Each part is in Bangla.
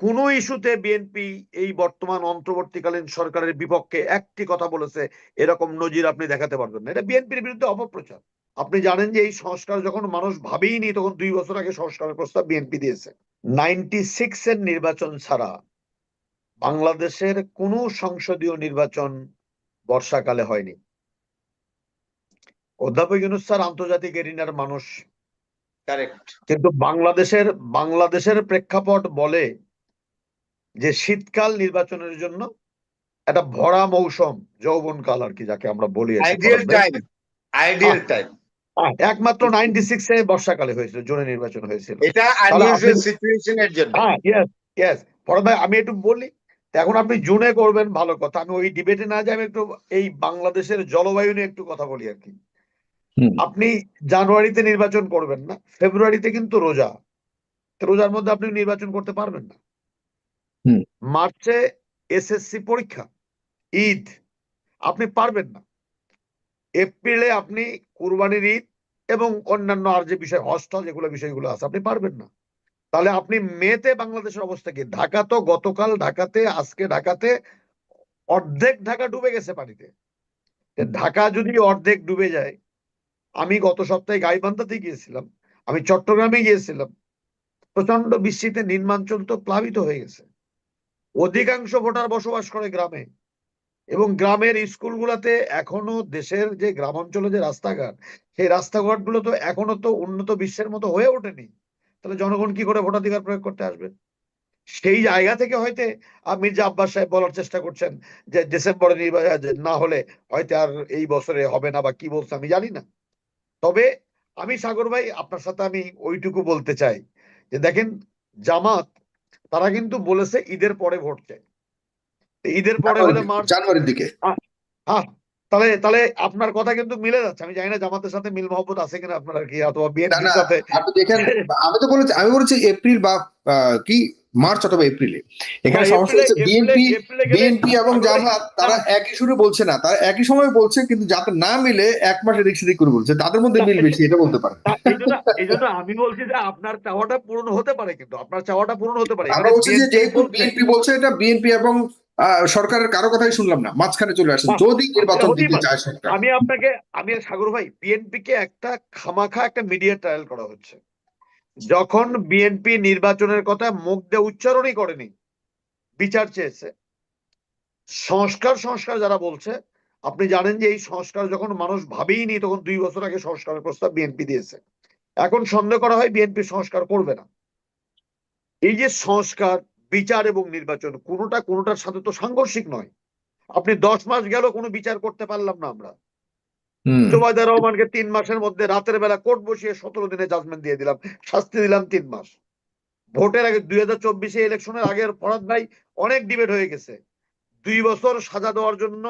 কোন ইস্যুতে বিএনপি এই বর্তমান অন্তর্বর্তীকালীন সরকারের বিপক্ষে একটি কথা বলেছে এরকম নজির আপনি দেখাতে পারবেন না। এটা বিএনপির বিরুদ্ধে অপপ্রচার। আপনি জানেন যে এই সংস্কার যখন মানুষ ভাবেই নি তখন দুই বছর আগে সংস্কারের প্রস্তাব বিএনপি দিয়েছে। নাইনটি সিক্স এর নির্বাচন ছাড়া বাংলাদেশের কোনো সংসদীয় নির্বাচন বর্ষাকালে হয়নি। অধ্যাপক ইউনুস স্যার আন্তর্জাতিক এরিনার মানুষ। কিন্তু বাংলাদেশের বাংলাদেশের প্রেক্ষাপট বলে যে শীতকাল নির্বাচনের জন্য একটা ভরা মৌসুম যৌবনকাল আর কি যাকে আমরা বলি আইডিয়াল টাইম আইডিয়াল টাইম একমাত্র নাইনটি সিক্স এ বর্ষাকালে হয়েছিল জুনে নির্বাচন হয়েছিল। এটা সিচুয়েশনের জন্য। হ্যাঁ ভাই আমি একটু বলি এখন আপনি জুনে করবেন ভালো কথা। আমি ওই ডিবেটে না যাই আমি একটু এই বাংলাদেশের জলবায়ু নিয়ে একটু কথা বলি আর কি। আপনি জানুয়ারিতে নির্বাচন করবেন না ফেব্রুয়ারিতে কিন্তু রোজা। তো রোজার মধ্যে আপনি নির্বাচন করতে পারবেন না। মার্চে এসএসসি পরীক্ষা। ঈদ। আপনি পারবেন না। এপ্রিলে আপনি কুরবানির ঈদ এবং অন্যান্য আর যে বিষয় হস্টেল যেগুলো বিষয়গুলো আছে, আপনি পারবেন না। তাহলে আপনি মেতে বাংলাদেশের অবস্থা কি? ঢাকা তো গতকাল ঢাকাতে, আজকে ঢাকাতে অর্ধেক ঢাকা ডুবে গেছে পানিতে। ঢাকা যদি অর্ধেক ডুবে যায়, আমি গত সপ্তাহে গাইবান্ধাতে গিয়েছিলাম। আমি চট্টগ্রামে গিয়েছিলাম। প্রচণ্ড বৃষ্টিতে নিম্নাঞ্চল তো প্লাবিত হয়ে গেছে। অধিকাংশ ভোটার বসবাস করে গ্রামে। এবং গ্রামের স্কুলগুলোতে এখনও দেশের যে গ্রাম অঞ্চলে যে রাস্তাঘাট, সেই রাস্তাঘাটগুলো তো এখনও তো উন্নত বিশ্বের মতো হয়ে ওঠেনি। তাহলে জনগণ কি করে ভোটাধিকার প্রয়োগ করতে আসবে? সেই জায়গা থেকে হয়তো মির্জা আব্বাস সাহেব বলার চেষ্টা করছেন যে ডিসেম্বরে না হলে হয়তো আর এই বছরে হবে না বা কি বলছে আমি জানি না। তবে আমি সাগর ভাই, আপনার সাথে আমি ওইটুকু বলতে চাই যে দেখেন, জামাত তারা কিন্তু বলেছে ঈদের পরে ভোট চাই। ঈদের পরে হলে মার্চ জানুয়ারির দিকে। হ্যাঁ তাহলে তাহলে আপনার কথা কিন্তু মিলে যাচ্ছে। আমি জানি না জামাতের সাথে মিল মহব্বত আছে কিনা আপনার আর কি অথবা না বিএনপির সাথে। আমি তো বলেছি আমি বলেছি এপ্রিল বা কি মার্চ অথবা এপ্রিলে। এখানে হ্যাঁ, সমস্যা হচ্ছে বিএনপি বিএনপি এবং জামাত তারা একই সুরে বলছে না তারা একই সময় বলছে কিন্তু যাতে না মিলে এক মাসে এদিক সেদিক করে বলছে তাদের মধ্যে মিল বেশি এটা বলতে এই জন্য আমি বলছি যে আপনার চাওয়াটা পূরণ হতে পারে কিন্তু আপনার চাওয়াটা পূরণ হতে পারে। আমরা বলছি যে যেহেতু বিএনপি বলছে এটা বিএনপি এবং সরকারের কারও কথাই শুনলাম না মাঝখানে চলে আসেন। যদি নির্বাচন দিতে চায় সরকার। আমি আপনাকে আমি সাগর ভাই বিএনপি কে একটা খামাখা একটা মিডিয়া ট্রায়াল করা হচ্ছে। যখন বিএনপি নির্বাচনের কথা মুখ দিয়ে উচ্চারণই করেনি, বিচার চেয়েছে। সংস্কার সংস্কার যারা বলছে, আপনি জানেন যে এই সংস্কার যখন মানুষ ভাবেই নি তখন দুই বছর আগে সংস্কারের প্রস্তাব বিএনপি দিয়েছে। এখন সন্দেহ করা হয় বিএনপি সংস্কার করবে না। এই যে সংস্কার, বিচার এবং নির্বাচন, কোনোটা কোনোটার সাথে তো সাংঘর্ষিক নয়। আপনি দশ মাস গেল কোনো বিচার করতে পারলাম না আমরা। হুম। জুবাইদা রহমানকে তিন মাসের মধ্যে রাতের বেলা কোর্ট বসিয়ে সতেরো দিনে জাজমেন্ট দিয়ে দিলাম। শাস্তি দিলাম তিন মাস। ভোটের আগে দুই হাজার চব্বিশে ইলেকশনের আগের ফরাদ ভাই অনেক ডিবেট হয়ে গেছে। দুই বছর সাজা দেওয়ার জন্য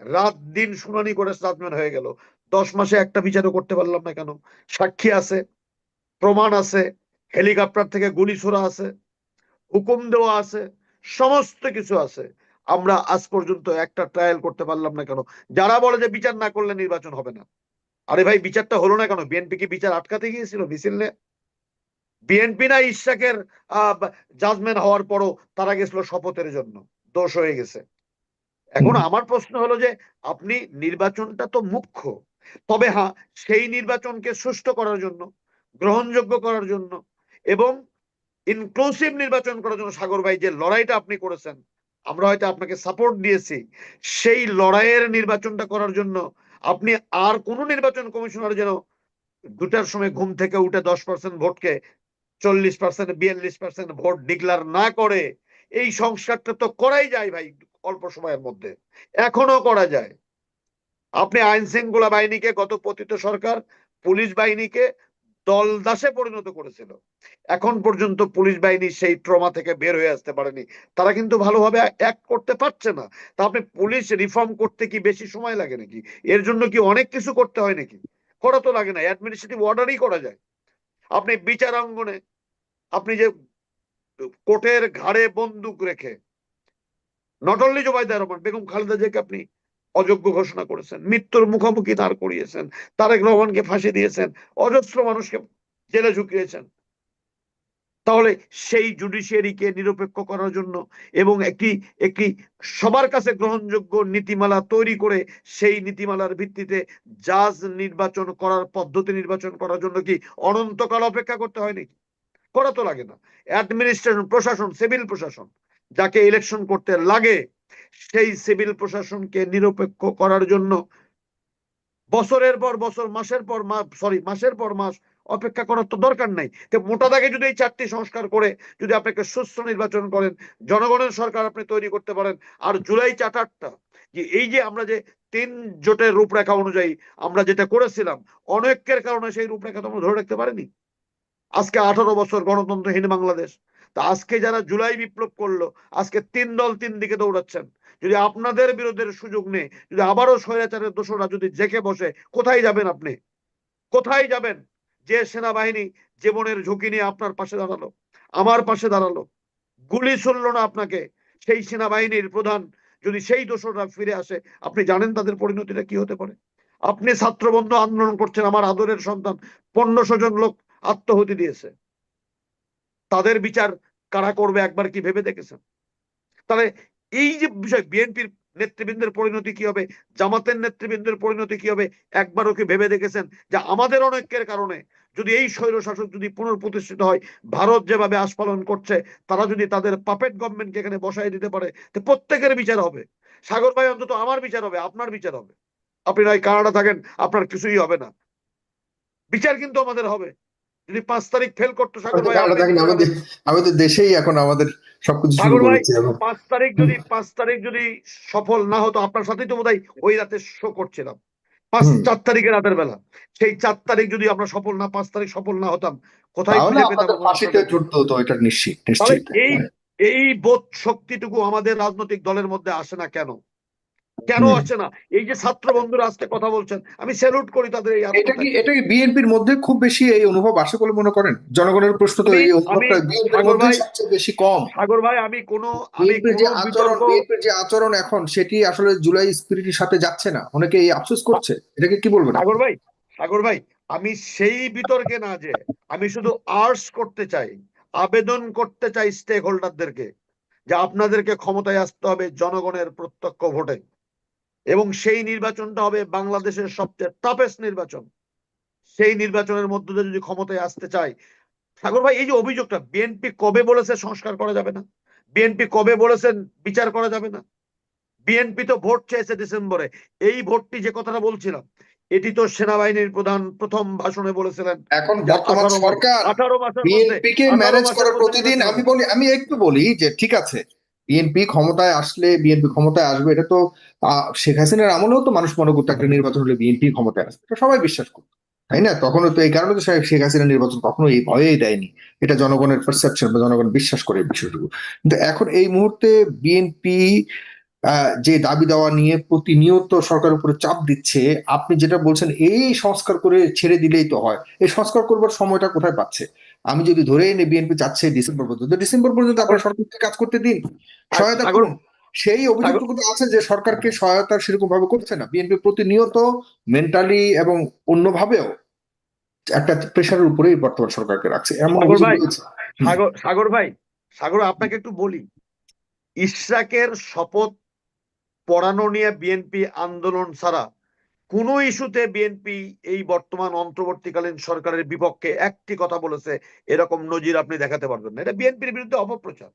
রাত দিন শুনানি করে জাজমেন্ট হয়ে গেল। দশ মাসে একটা বিচারও করতে পারলাম না কেন? সাক্ষী আছে, প্রমাণ আছে, হেলিকপ্টার থেকে গুলি ছোড়া আছে, হুকুম দেওয়া আছে, সমস্ত কিছু আছে। আমরা আজ পর্যন্ত একটা ট্রায়াল করতে পারলাম না কেন? যারা বলে যে বিচার না করলে নির্বাচন হবে না। আরে ভাই বিচারটা হলো না কেন? বিএনপি কি বিচার আটকাতে গিয়েছিল মিছিল নিয়ে? বিএনপি না ইশাকের জাজমেন্ট হওয়ার পরও তারা গেছিল শপথের জন্য। দোষ হয়ে গেছে। এখন আমার প্রশ্ন হলো যে আপনি নির্বাচনটা তো মুখ্য। তবে হ্যাঁ সেই নির্বাচনকে সুষ্ঠু করার জন্য গ্রহণযোগ্য করার জন্য এবং ইনক্লুসিভ নির্বাচন করার জন্য সাগর ভাই যে লড়াইটা আপনি করেছেন আমরা হয়তো আপনাকে সাপোর্ট দিয়েছি। সেই লড়াইয়ের নির্বাচনটা করার জন্য আপনি আর কোন নির্বাচন কমিশনার যেন দুটার সময় ঘুম থেকে উঠে দশ পার্সেন্ট ভোটকে চল্লিশ পার্সেন্ট বিয়াল্লিশ পার্সেন্ট ভোট ডিক্লার না করে, এই সংস্কারটা তো করাই যায় ভাই অল্প সময়ের মধ্যে। এখনও করা যায়। আপনি আইন শৃঙ্খলা বাহিনীকে, গত পতিত সরকার, পুলিশ বাহিনীকে দলদাসে পরিণত করেছিল। এখন পর্যন্ত পুলিশ বাহিনী সেই ট্রমা থেকে বের হয়ে আসতে পারেনি। তারা কিন্তু ভালোভাবে এক করতে পারছে না। তা আপনি পুলিশ রিফর্ম করতে কি বেশি সময় লাগে নাকি? এর জন্য কি অনেক কিছু করতে হয় নাকি? করা তো লাগে না অ্যাডমিনিস্ট্রেটিভ অর্ডারই করা যায়। আপনি বিচারাঙ্গনে আপনি যে কোর্টের ঘাড়ে বন্দুক রেখে নট অনলি জোবাইদা রহমান, বেগম খালেদা জিয়াকে আপনি অযোগ্য ঘোষণা করেছেন। মৃত্যুর মুখোমুখি দাঁড় করিয়েছেন। তারেক রহমানকে ফাঁসি দিয়েছেন। অজস্র মানুষকে জেলে ঝুঁকিয়েছেন। তাহলে সেই জুডিশিয়ারিকে নিরপেক্ষ করার জন্য এবং একটি একটি সবার কাছে গ্রহণযোগ্য নীতিমালা তৈরি করে সেই নীতিমালার ভিত্তিতে জাজ নির্বাচন করার পদ্ধতি নির্বাচন করার জন্য কি অনন্তকাল অপেক্ষা করতে হয় নাকি? করা তো লাগে না। অ্যাডমিনিস্ট্রেশন, প্রশাসন, সিভিল প্রশাসন, যাকে ইলেকশন করতে লাগে সেই সিভিল প্রশাসনকে নিরপেক্ষ করার জন্য বছরের পর বছর, মাসের পর মাস সরি মাসের পর মাস অপেক্ষা করার তো দরকার নাই। তো মোটা দাগে যদি এই চারটি সংস্কার করে যদি আপনাকে সুস্থ নির্বাচন করেন, জনগণের সরকার আপনি তৈরি করতে পারেন। আর জুলাই চার্টারটা যে এই যে আমরা যে তিন জোটের রূপরেখা অনুযায়ী আমরা যেটা করেছিলাম, অনৈক্যের কারণে সেই রূপরেখা তো আমরা ধরে রাখতে পারিনি। আজকে আঠারো বছর গণতন্ত্রহীন বাংলাদেশ। তা আজকে যারা জুলাই বিপ্লব করল, আজকে তিন দল তিন দিকে দৌড়াচ্ছেন। যদি আপনাদের বিরোধের সুযোগ নেই, যদি আবারও স্বৈরাচারের দোষরা যদি জেকে বসে, কোথায় যাবেন আপনি? কোথায় যাবেন? যে সেনাবাহিনী জীবনের ঝুঁকি নিয়ে আপনার পাশে দাঁড়াল, আমার পাশে দাঁড়াল, গুলি ছুড়লো না আপনাকে, সেই সেনাবাহিনীর প্রধান যদি সেই দোষরা ফিরে আসে, আপনি জানেন তাদের পরিণতিটা কি হতে পারে? আপনি ছাত্রবন্ধ আন্দোলন করছেন, আমার আদরের সন্তান, পনেরোশো জন লোক আত্মহতি দিয়েছে। তাদের বিচার কারা করবে একবার কি ভেবে দেখেছেন? তাহলে এই যে বিষয়, বিএনপির নেতৃবৃন্দের পরিণতি কি হবে? জামাতের নেতৃবৃন্দের পরিণতি কি হবে? একবারও কি ভেবে দেখেছেন যে আমাদের অনৈক্যের কারণে যদি এই স্বৈর শাসক যদি পুনঃপ্রতিষ্ঠিত হয়, ভারত যেভাবে আস্ফালন করছে, তারা যদি তাদের পাপেট গভর্নমেন্টকে এখানে বসাই দিতে পারে, তো প্রত্যেকের বিচার হবে। সাগর ভাই, অন্তত আমার বিচার হবে, আপনার বিচার হবে। আপনি নয়, কানাডা থাকেন, আপনার কিছুই হবে না। বিচার কিন্তু আমাদের হবে। যদি পাঁচ তারিখ ফেল করতো সাগর ভাই না, বিচার আমাদের আমাদের দেশেই এখন আমাদের সবকিছু সাগর ভাই পাঁচ তারিখ যদি পাঁচ তারিখ যদি সফল না হতো আপনার সাথেই তো বোধহয় ওই রাতে শো করছিলাম। পাঁচ চার তারিখের রাতের বেলা। সেই চার তারিখ যদি আমরা সফল না পাঁচ তারিখ সফল না হতাম কোথায় খুঁজে পেতাম এটা নিশ্চিত। এই এই বোধ শক্তিটুকু আমাদের রাজনৈতিক দলের মধ্যে আসে না কেন? কেন আসছে না? এই যে ছাত্র বন্ধুরা আজকে কথা বলছেন আমি স্যালুট করি তাদের এই এটা কি এটা কি বিএনপির মধ্যে খুব বেশি এই অনুভব আসে বলে মনে করেন? জনগণের প্রশ্ন তো এই অনুভবটা বিএনপির মধ্যে সবচেয়ে বেশি কম। সাগর ভাই আমি কোনো আমি যে আচরণ বিএনপির যে আচরণ এখন সেটি আসলে জুলাই স্পিরিটের সাথে যাচ্ছে না। অনেকে এই আফসোস করছে। এটাকে কি বলবেন? সাগর ভাই সাগর ভাই আমি সেই বিতর্কে না যে আমি শুধু আর্টস করতে চাই আবেদন করতে চাই স্টেক হোল্ডারদেরকে যে আপনাদেরকে ক্ষমতায় আসতে হবে জনগণের প্রত্যক্ষ ভোটে। এবং সেই নির্বাচনটা হবে বাংলাদেশের সবচেয়ে টাফেস্ট নির্বাচন। সেই নির্বাচনের মধ্য দিয়ে যদি ক্ষমতায় আসতে চাই সাগর ভাই এই যে অভিযোগটা বিএনপি কবে বলেছে সংস্কার করা যাবে না? বিএনপি কবে বলেছেন বিচার করা যাবে না? বিএনপি তো ভোট চেয়েছে ডিসেম্বরে। এই ভোটটি যে কথাটা বলছিলাম এটি তো সেনাবাহিনীর প্রধান প্রথম ভাষণে বলেছিলেন। এখন বর্তমান সরকার বিএনপি কে ম্যানেজ মধ্যে প্রতিদিন আমি বলি আমি একটু বলি যে ঠিক আছে বিএনপি ক্ষমতায় আসলে বিএনপি ক্ষমতায় আসবে, এটা তো শেখ হাসিনার আমলেও তো মানুষ মনে করতো একটা নির্বাচন হলে বিএনপি ক্ষমতায় আসবে, এটা সবাই বিশ্বাস করতো, তাই না? তখন তো এই কারণে তো শেখ হাসিনা নির্বাচন কখনো এই ভয়েই দেয়নি, এটা জনগণের পারসেপশন বা জনগণ বিশ্বাস করে বিষয়টুকু। কিন্তু এখন এই মুহূর্তে বিএনপি যে দাবি দেওয়া নিয়ে প্রতিনিয়ত সরকার উপরে চাপ দিচ্ছে, আপনি যেটা বলছেন, এই সংস্কার করে ছেড়ে দিলেই তো হয়, এই সংস্কার করবার সময়টা কোথায় পাচ্ছে? আমি যদি ধরে এনে বিএনপি চাচ্ছে ডিসেম্বর পর্যন্ত ডিসেম্বর পর্যন্ত আপনার সরকারকে কাজ করতে দিন। সহায়তা করুন। সেই অভিযোগটুকু তো আছে যে সরকারকে সহায়তা সেরকম ভাবে করছে না। বিএনপি প্রতিনিয়ত মেন্টালি এবং অন্যভাবেও একটা প্রেশারের উপরেই বর্তমান সরকারকে রাখছে। এমন সাগর ভাই, সাগর সাগর ভাই সাগর আপনাকে একটু বলি। ইশরাকের শপথ পড়ানো নিয়ে বিএনপি আন্দোলন ছাড়া কোন ইস্যুতে বিএনপি এই বর্তমান অন্তর্বর্তীকালীন সরকারের বিপক্ষে একটি কথা বলেছে, এরকম নজির আপনি দেখাতে পারবেন না। এটা বিএনপির বিরুদ্ধে অপপ্রচার।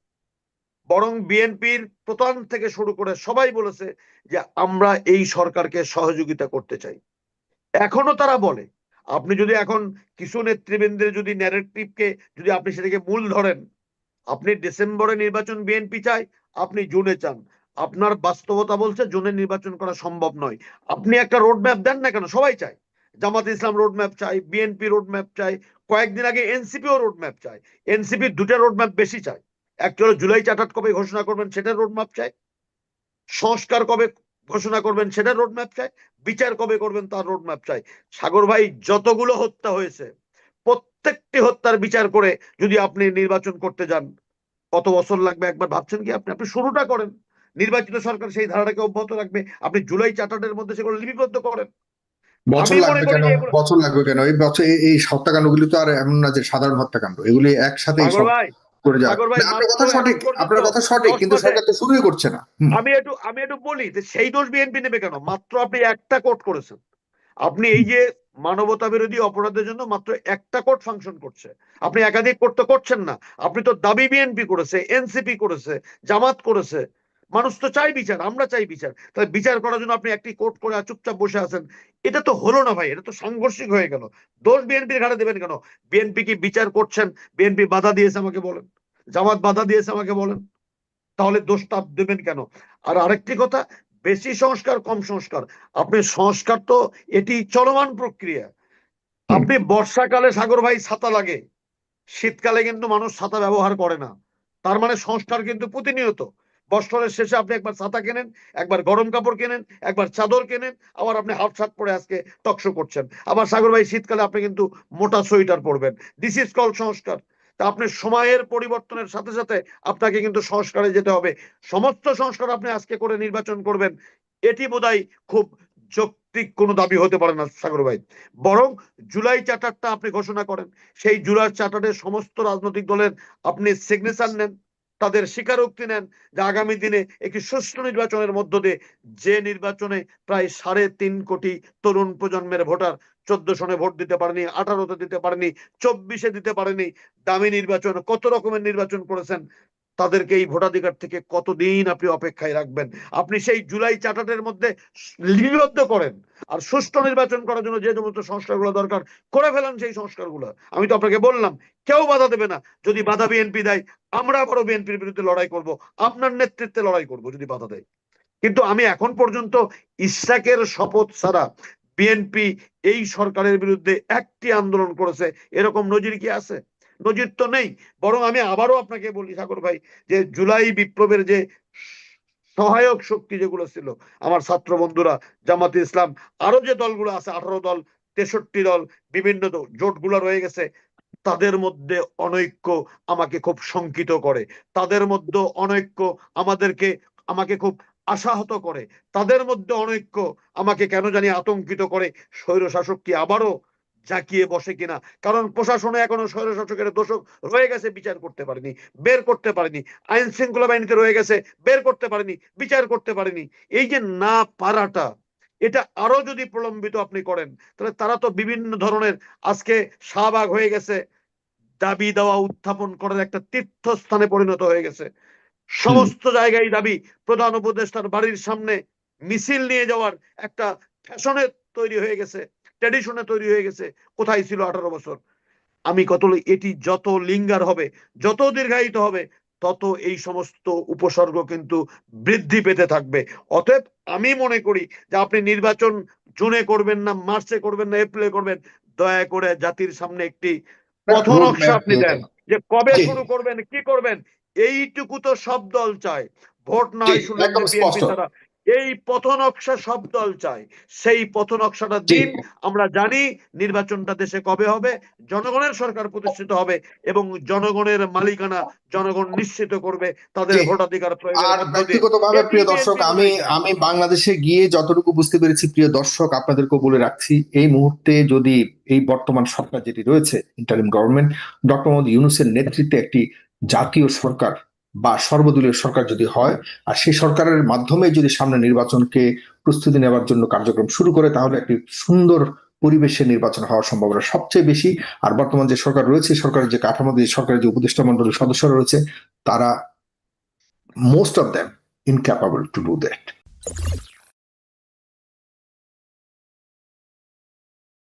বরং বিএনপির প্রধান থেকে শুরু করে সবাই বলেছে যে আমরা এই সরকারকে সহযোগিতা করতে চাই। এখনও তারা বলে, আপনি যদি এখন কিছু নেতৃবৃন্দের যদি ন্যারেটিভকে যদি আপনি সেটাকে মূল ধরেন, আপনি ডিসেম্বরে নির্বাচন বিএনপি চাই, আপনি জুনে চান। আপনার বাস্তবতা বলছে, জোনে নির্বাচন করা সম্ভব নয়। আপনি একটা রোড ম্যাপ দেন না কেন? সবাই চায়। জামাত ইসলাম রোড ম্যাপ চাই বিএনপি রোড ম্যাপ চাই কয়েকদিন আগে এনসিপিও রোড ম্যাপ চায়। এনসিপি দুটা রোড ম্যাপ বেশি চায়। একটা হলো জুলাই চার্টার কবে ঘোষণা করবেন সেটার রোড ম্যাপ চাই সংস্কার কবে ঘোষণা করবেন সেটা রোড ম্যাপ চাই বিচার কবে করবেন তার রোড ম্যাপ চাই সাগর ভাই, যতগুলো হত্যা হয়েছে, প্রত্যেকটি হত্যার বিচার করে যদি আপনি নির্বাচন করতে যান, কত বছর লাগবে একবার ভাবছেন কি আপনি? আপনি শুরুটা করেন। নির্বাচিত সরকার সেই ধারাটাকে অব্যাহত রাখবে। আপনি জুলাই চার্টারের মধ্যে সেগুলো লিপিবদ্ধ করেন। বছর লাগবে কেন? বছর লাগবে কেন? এই বছর এই- হত্যাকাণ্ডগুলি তো আর এমন না যে সাধারণ হত্যাকাণ্ড। এগুলি একসাথে করে আপনার কথা সঠিক আপনার কথা সঠিক কিন্তু সরকার তো শুরুই করছে না। আমি একটু আমি একটু বলি যে সেই দোষ বিএনপি নেবে কেন? মাত্র আপনি একটা কোর্ট করেছেন। আপনি এই যে মানবতা বিরোধী অপরাধের জন্য মাত্র একটা কোর্ট ফাংশন করছে। আপনি একাধিক কোর্ট তো করছেন না। আপনি তো দাবি বিএনপি করেছে এনসিপি করেছে জামাত করেছে। মানুষ তো চাই বিচার আমরা চাই বিচার। তাহলে বিচার করার জন্য আপনি একটি কোর্ট করে চুপচাপ বসে আছেন। এটা তো হলো না ভাই এটা তো সাংঘর্ষিক হয়ে গেল। দোষ বিএনপির ঘাড়ে দেবেন কেন? বিএনপি কি বিচার করছেন? বিএনপি বাধা দিয়েছে আমাকে বলেন। জামাত বাধা দিয়েছে আমাকে বলেন। তাহলে দোষটা দেবেন কেন? আর আরেকটি কথা বেশি সংস্কার কম সংস্কার। আপনি সংস্কার তো এটি চলমান প্রক্রিয়া। আপনি বর্ষাকালে সাগর ভাই ছাতা লাগে। শীতকালে কিন্তু মানুষ ছাতা ব্যবহার করে না। তার মানে সংস্কার কিন্তু প্রতিনিয়ত। বছরের শেষে আপনি একবার ছাতা কেনেন, একবার গরম কাপড় কেনেন, একবার চাদর কেনেন, আবার আপনি হাফ শার্ট পরে আজকে টকশো করছেন। আবার সাগর ভাই, শীতকালে আপনি কিন্তু মোটা সোয়েটার পরবেন। দিস ইজ কল সংস্কার। তা আপনি সময়ের পরিবর্তনের সাথে সাথে আপনাকে কিন্তু সংস্কারে যেতে হবে। সমস্ত সংস্কার আপনি আজকে করে নির্বাচন করবেন। এটি বোধহয় খুব যৌক্তিক কোনো দাবি হতে পারে না, সাগর ভাই। বরং জুলাই চার্টারটা আপনি ঘোষণা করেন। সেই জুলাই চার্টারে সমস্ত রাজনৈতিক দলের আপনি সিগনেচার নেন। তাদের স্বীকারোক্তি নেন যে আগামী দিনে একটি সুষ্ঠু নির্বাচনের মধ্য দিয়ে যে নির্বাচনে প্রায় সাড়ে তিন কোটি তরুণ প্রজন্মের ভোটার চোদ্দ সনে ভোট দিতে পারেনি, আঠারোতে দিতে পারেনি, চব্বিশে দিতে পারেনি, দামি নির্বাচন, কত রকমের নির্বাচন করেছেন তাদেরকে এই ভোটাধিকার থেকে কতদিন আপনি অপেক্ষায় রাখবেন? আপনি সেই জুলাই চার্টারের মধ্যে লিপিবদ্ধ করেন আর সুষ্ঠু নির্বাচন করার জন্য যে সমস্ত সংস্কারগুলো দরকার করে ফেলেন সেই সংস্কারগুলো। আমি তো আপনাকে বললাম, কেউ বাধা দেবে না। যদি বাধা বিএনপি দেয়, আমরা আবারও বিএনপির বিরুদ্ধে লড়াই করব, আপনার নেতৃত্বে লড়াই করব যদি বাধা দেয়। কিন্তু আমি এখন পর্যন্ত ইসরাকের শপথ ছাড়া বিএনপি এই সরকারের বিরুদ্ধে একটি আন্দোলন করেছে, এরকম নজির কি আছে? নজির তো নেই, বরং আমি আবারও আপনাকে বলি, সাগর ভাই, যে জুলাই বিপ্লবের যে সহায়ক শক্তি যেগুলো ছিল, আমার ছাত্র বন্ধুরা, জামাতে ইসলাম, আরও যে দলগুলো আছে, আঠারো দল, তেষট্টি দল, বিভিন্ন জোটগুলো রয়ে গেছে, তাদের মধ্যে অনৈক্য আমাকে খুব শঙ্কিত করে। তাদের মধ্যে অনৈক্য আমাদেরকে, আমাকে খুব আশাহত করে। তাদের মধ্যে অনৈক্য আমাকে কেন জানি আতঙ্কিত করে স্বৈর শাসক কি আবারও জাকিয়ে বসে কিনা? কারণ প্রশাসনে এখনও স্বৈর শাসকের দোষক রয়ে গেছে, বিচার করতে পারেনি, বের করতে পারেনি, আইন শৃঙ্খলা বাহিনীতে রয়ে গেছে, বের করতে পারেনি, বিচার করতে পারেনি। এই যে না পারাটা, এটা আরও যদি প্রলম্বিত আপনি করেন, তাহলে তারা তো বিভিন্ন ধরনের আজকে শাহবাগ হয়ে গেছে, দাবি দেওয়া, উত্থাপন করার একটা তীর্থস্থানে পরিণত হয়ে গেছে। সমস্ত জায়গায় দাবি, প্রধান উপদেষ্টার বাড়ির সামনে মিছিল নিয়ে যাওয়ার একটা ফ্যাশনের তৈরি হয়ে গেছে। ট্র্যাডিশনে তৈরি হয়ে গেছে। কোথায় ছিল আঠারো বছর? আমি কত এটি যত লিঙ্গার হবে যত দীর্ঘায়িত হবে তত এই সমস্ত উপসর্গ কিন্তু বৃদ্ধি পেতে থাকবে। অতএব আমি মনে করি যে আপনি নির্বাচন জুনে করবেন না মার্চে করবেন না এপ্রিলে করবেন দয়া করে জাতির সামনে একটি পথ নকশা আপনি দেন। যে কবে শুরু করবেন কি করবেন এইটুকু তো সব দল চায়। ভোট না জি, এই পথ নকশা সব দল চায়। সেই পথ নকশাটা দিন আমরা জানি নির্বাচনটা দেশে কবে হবে জনগণের সরকার প্রতিষ্ঠিত হবে এবং জনগণের মালিকানা জনগণ নিশ্চিত করবে তাদের ভোটাধিকার আর ব্যক্তিগতভাবে প্রিয় দর্শক আমি আমি বাংলাদেশে গিয়ে যতটুকু বুঝতে পেরেছি প্রিয় দর্শক আপনাদেরকেও বলে রাখছি এই মুহূর্তে যদি এই বর্তমান সরকার যেটি রয়েছে ইন্টারিম গভর্নমেন্ট ডক্টর মোহাম্মদ ইউনুসের নেতৃত্বে একটি জাতীয় সরকার বা সর্বদলীয় সরকার যদি হয়, আর সেই সরকারের মাধ্যমে যদি সামনে নির্বাচনকে প্রস্তুতি নেওয়ার জন্য কার্যক্রম শুরু করে, তাহলে একটি সুন্দর পরিবেশে নির্বাচন হওয়ার সম্ভাবনা সবচেয়ে বেশি আর বর্তমান যে সরকার রয়েছে সরকারের যে কাঠামো, যে সরকারের যে উপদেষ্টা মন্ডলীর সদস্যরা রয়েছে, তারা most of them incapable to do that.